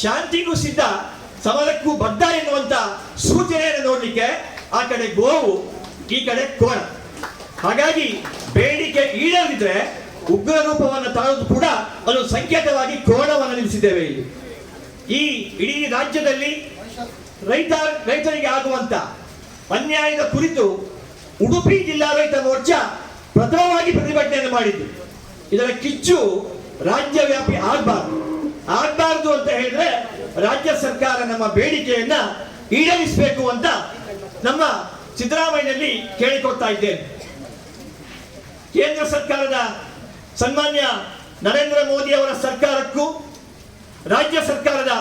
ಶಾಂತಿಗೂ ಸಿದ್ಧ, ಸಮರಕ್ಕೂ ಬದ್ಧ ಎನ್ನುವಂತ ಸೂಚನೆಯನ್ನು ನೋಡಲಿಕ್ಕೆ ಆ ಕಡೆ ಗೋವು, ಈ ಕಡೆ ಕೋಣ. ಹಾಗಾಗಿ ಬೇಡಿಕೆ ಈಡೇರಿದ್ರೆ ಉಗ್ರ ರೂಪವನ್ನು ತಾಳೋದು ಕೂಡ ಅದು ಸಂಕೇತವಾಗಿ ಕೋಣವನ್ನು ನಿಲ್ಲಿಸಿದ್ದೇವೆ ಇಲ್ಲಿ. ಈ ಇಡೀ ರಾಜ್ಯದಲ್ಲಿ ರೈತ, ರೈತರಿಗೆ ಆಗುವಂತ ಅನ್ಯಾಯದ ಕುರಿತು ಉಡುಪಿ ಜಿಲ್ಲಾ ರೈತ ಮೋರ್ಚಾ ಪ್ರಥಮವಾಗಿ ಪ್ರತಿಭಟನೆಯನ್ನು ಮಾಡಿದ್ದು. ಇದರ ಕಿಚ್ಚು ರಾಜ್ಯವ್ಯಾಪಿ ಆಗಬಾರ್ದು. ಆಗಬಾರ್ದು ಅಂತ ಹೇಳಿದ್ರೆ ರಾಜ್ಯ ಸರ್ಕಾರ ನಮ್ಮ ಬೇಡಿಕೆಯನ್ನ ಈಡೇರಿಸಬೇಕು ಅಂತ ನಮ್ಮ ಸಿದ್ದರಾಮಯ್ಯನಲ್ಲಿ ಕೇಳಿಕೊಡ್ತಾ ಇದ್ದೇನೆ. ಕೇಂದ್ರ ಸರ್ಕಾರದ ಸನ್ಮಾನ್ಯ ನರೇಂದ್ರ ಮೋದಿ ಅವರ ಸರ್ಕಾರಕ್ಕೂ, ರಾಜ್ಯ ಸರ್ಕಾರದ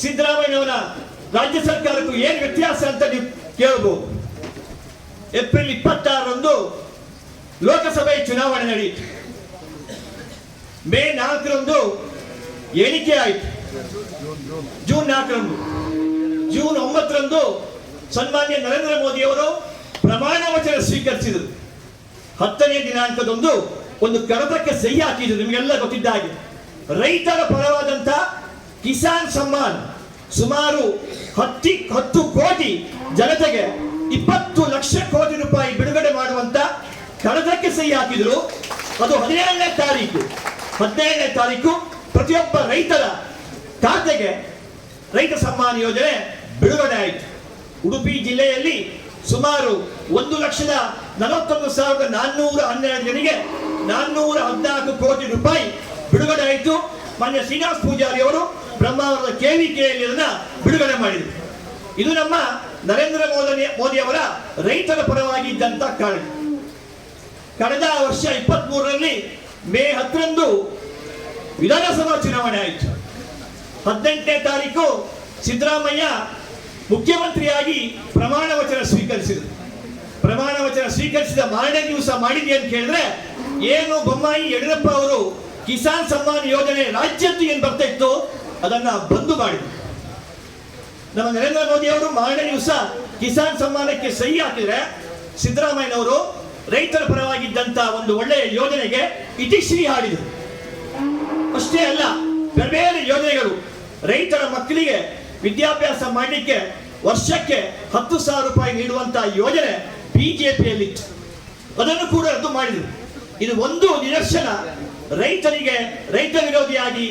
ಸಿದ್ದರಾಮಯ್ಯವರ ರಾಜ್ಯ ಸರ್ಕಾರಕ್ಕೂ ಏನು ವ್ಯತ್ಯಾಸ ಅಂತ ನೀವು ಕೇಳಬಹುದು ಏಪ್ರಿಲ್ ಇಪ್ಪತ್ತಾರರಂದು ಲೋಕಸಭೆ ಚುನಾವಣೆ ನಡೆಯಿತು. ಮೇ ನಾಲ್ಕರಂದು ಎಣಿಕೆ ಆಯಿತು. ಜೂನ್ ನಾಲ್ಕರಂದು. ಜೂನ್ ಒಂಬತ್ತರಂದು ಸನ್ಮಾನ್ಯ ನರೇಂದ್ರ ಮೋದಿ ಅವರು ಪ್ರಮಾಣ ವಚನ ಸ್ವೀಕರಿಸಿದರು. ಹತ್ತನೇ ದಿನಾಂಕದಂದು ಒಂದು ಕಡತಕ್ಕೆ ಸಹಿ ಹಾಕಿದ್ರು. ನಿಮಗೆಲ್ಲ ಗೊತ್ತಿದ್ದ ಹಾಗೆ. ರೈತರ ಪರವಾದಂತ ಕಿಸಾನ್ ಸಮ್ಮಾನ್ ಸುಮಾರು ಹತ್ತಿ ಹತ್ತು ಕೋಟಿ ಜನತೆಗೆ ಇಪ್ಪತ್ತು ಲಕ್ಷ ಕೋಟಿ ರೂಪಾಯಿ ಬಿಡುಗಡೆ ಮಾಡುವಂತ ಕಡತಕ್ಕೆ ಸಹಿ ಹಾಕಿದ್ರು. ಅದು ಹದಿನೇಳನೇ ತಾರೀಕು. ಹದಿನೇಳನೇ ತಾರೀಕು ಪ್ರತಿಯೊಬ್ಬ ರೈತರ ಖಾತೆಗೆ ರೈತ ಸಮ್ಮಾನ ಯೋಜನೆ ಬಿಡುಗಡೆ ಆಯಿತು. ಉಡುಪಿ ಜಿಲ್ಲೆಯಲ್ಲಿ ಸುಮಾರು ಒಂದು ಲಕ್ಷದ ನಲವತ್ತೊಂದು ಸಾವಿರದ ನಾನ್ನೂರ ಹನ್ನೆರಡು ಜನರಿಗೆ ನಾನ್ನೂರ ಹದಿನಾಲ್ಕು ಕೋಟಿ ರೂಪಾಯಿ ಬಿಡುಗಡೆ ಆಯಿತು. ಮಾನ್ಯ ಶ್ರೀನಿವಾಸ್ ಪೂಜಾರಿ ಅವರು ಬ್ರಹ್ಮಾವರದ ಕೆವಿಕೆಯಲ್ಲಿ ಅದನ್ನು ಬಿಡುಗಡೆ ಮಾಡಿದರು. ಇದು ನಮ್ಮ ನರೇಂದ್ರ ಮೋದಿ ಮೋದಿ ಅವರ ರೈತರ ಪರವಾಗಿದ್ದಂತ ಕಾರಣ ಕಳೆದ ವರ್ಷ ಇಪ್ಪತ್ತ್ ಮೂರರಲ್ಲಿ ಮೇ ಹತ್ತರಂದು ವಿಧಾನಸಭಾ ಚುನಾವಣೆ ಆಯಿತು. ಹದಿನೆಂಟನೇ ತಾರೀಕು ಸಿದ್ದರಾಮಯ್ಯ ಮುಖ್ಯಮಂತ್ರಿಯಾಗಿ ಪ್ರಮಾಣ ವಚನ ಸ್ವೀಕರಿಸಿದರು. ಪ್ರಮಾಣ ವಚನ ಸ್ವೀಕರಿಸಿದ ಮಾರನೇ ದಿವಸ ಮಾಡಿದೆ ಅಂತ ಕೇಳಿದ್ರೆ, ಏನು ಬೊಮ್ಮಾಯಿ ಯಡಿಯೂರಪ್ಪ ಅವರು ಕಿಸಾನ್ ಸಮ್ಮಾನ್ ಯೋಜನೆ ರಾಜ್ಯದ್ದು ಏನು ಬರ್ತಾ ಇತ್ತು, ಅದನ್ನ ಬಂದು ಮಾಡಿದ್ರು. ನಮ್ಮ ನರೇಂದ್ರ ಮೋದಿ ಅವರು ಮಾರನೇ ದಿವಸ ಕಿಸಾನ್ ಸಮ್ಮಾನಕ್ಕೆ ಸಹಿ ಹಾಕಿದ್ರೆ ಸಿದ್ದರಾಮಯ್ಯನವರು ರೈತರ ಪರವಾಗಿದ್ದಂತ ಒಂದು ಒಳ್ಳೆಯ ಯೋಜನೆಗೆ ಇತಿಶ್ರೀ ಹಾಡಿದರು. ಅಷ್ಟೇ ಅಲ್ಲ ಬೇರೆ ಬೇರೆ ಯೋಜನೆಗಳು ರೈತರ ಮಕ್ಕಳಿಗೆ ವಿದ್ಯಾಭ್ಯಾಸ ಮಾಡಲಿಕ್ಕೆ ವರ್ಷಕ್ಕೆ ಹತ್ತು ಸಾವಿರ ರೂಪಾಯಿ ನೀಡುವಂತಹ ಯೋಜನೆ ಬಿಜೆಪಿಯಲ್ಲಿತ್ತು ಅದನ್ನು ಕೂಡ ರದ್ದು ಮಾಡಿದರು. ಇದು ಒಂದು ನಿದರ್ಶನ. ರೈತರಿಗೆ, ರೈತ ವಿರೋಧಿಯಾಗಿ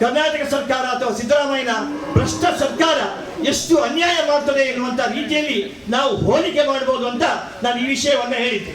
ಕರ್ನಾಟಕ ಸರ್ಕಾರ ಅಥವಾ ಸಿದ್ದರಾಮಯ್ಯನ ಭ್ರಷ್ಟ ಸರ್ಕಾರ ಎಷ್ಟು ಅನ್ಯಾಯ ಮಾಡ್ತದೆ ಎನ್ನುವಂತ ರೀತಿಯಲ್ಲಿ ನಾವು ಹೋಲಿಕೆ ಮಾಡಬಹುದು ಅಂತ ನಾನು ಈ ವಿಷಯವನ್ನು ಹೇಳಿದ್ದೆ.